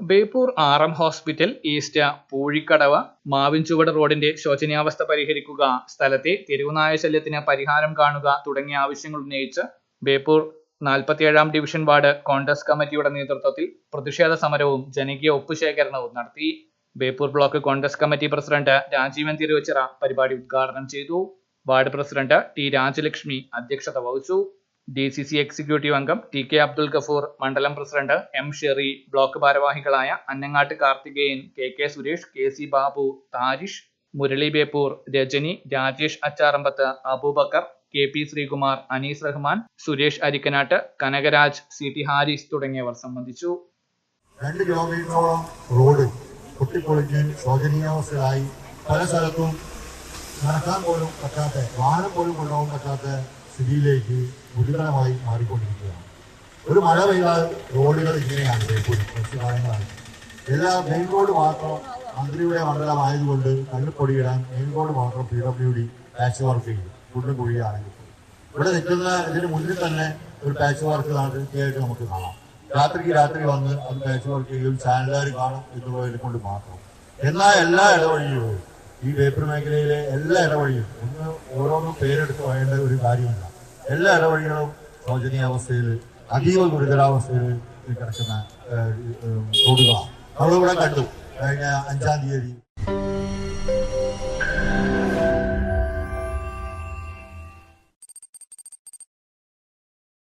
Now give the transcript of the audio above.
Beypore R M hospital east Poozhikkadavu Mavinchuvadu റോഡിന്റെ ശോചനീയാവസ്ഥ പരിഹരിക്കുക സ്ഥലത്തെ തെരുവുനായ ശല്യത്തിന് പരിഹാരം കാണുക തുടങ്ങിയ ആവശ്യങ്ങൾ ഉന്നയിച്ച് ബേപ്പൂർ നാൽപ്പത്തിയേഴാം ഡിവിഷൻ വാർഡ് കോൺഗ്രസ് കമ്മിറ്റിയുടെ നേതൃത്വത്തിൽ പ്രതിഷേധ സമരവും ജനകീയ ഒപ്പുശേഖരണവും നടത്തി. Beypore block Congress committee president Rajeevan Thiruvachira പരിപാടി ഉദ്ഘാടനം ചെയ്തു. വാർഡ് പ്രസിഡന്റ് ടി രാജലക്ഷ്മി അധ്യക്ഷത വഹിച്ചു. ഡി സി സി എക്സിക്യൂട്ടീവ് അംഗം ടി കെ അബ്ദുൽ ഗഫൂർ മണ്ഡലം പ്രസിഡന്റ് എം ഷെറി ബ്ലോക്ക് ഭാരവാഹികളായ Annangatt Karthikeyan K K Suresh K C Babu Tharish Murali Beypore Rajani Rajesh Acharambath Aboobacker K P Sreekumar Anees Rahman Suresh Arikkanatt Kanakaraj C T Haris തുടങ്ങിയവർ സംബന്ധിച്ചു. രണ്ട് കിലോമീറ്ററോളം road പൊട്ടിപ്പൊളിഞ്ഞ് ശോചനീയാവസ്ഥയിലായി. പല സ്ഥലത്തും നടക്കാൻ പോലും പറ്റാത്ത വാഹനം പോലും കൊണ്ടുപോകാൻ പറ്റാത്ത സ്ഥിതിയിലേക്ക് ഗുരുതരമായി മാറിക്കൊണ്ടിരിക്കുകയാണ്. ഒരു മഴ പെയ്താൽ റോഡുകൾ ഇങ്ങനെയാണ് ബേപ്പൂർ എല്ലാ മെയിൻ റോഡ് മാത്രം മന്ത്രിയുടെ മണ്ഡലമായതുകൊണ്ട് കല്ലുപൊടിയിടാൻ മെയിൻ റോഡ് മാത്രം P W D patch work ചെയ്യും കുണ്ടും കുഴിയാണെങ്കിൽ. ഇവിടെ നിൽക്കുന്ന ഇതിന് മുന്നിൽ തന്നെ ഒരു പാച്ച് വർക്ക് നടത്തിയായിട്ട് നമുക്ക് കാണാം. രാത്രിക്ക് രാത്രി വന്ന് അത് പാച്ച് വർക്ക് ചെയ്യും ചാനലുകാർ കാണും എന്നുള്ളതിനെ കൊണ്ട് മാത്രം. എന്നാൽ എല്ലാ ഇടവഴികളും ഈ പേപ്പർ മേഖലയിലെ എല്ലാ ഇടവഴിയും ഒന്ന് ഓരോന്നും പേരെടുത്ത് പറയേണ്ട ഒരു കാര്യമില്ല. എല്ലാ ഇടവഴികളും ശോചനീയാവസ്ഥയിൽ അതീവ ഗുരുതരാവസ്ഥയിൽ കിടക്കുന്ന റോഡുകളാണ് നമ്മളിവിടെ കണ്ടു. കഴിഞ്ഞ അഞ്ചാം തീയതി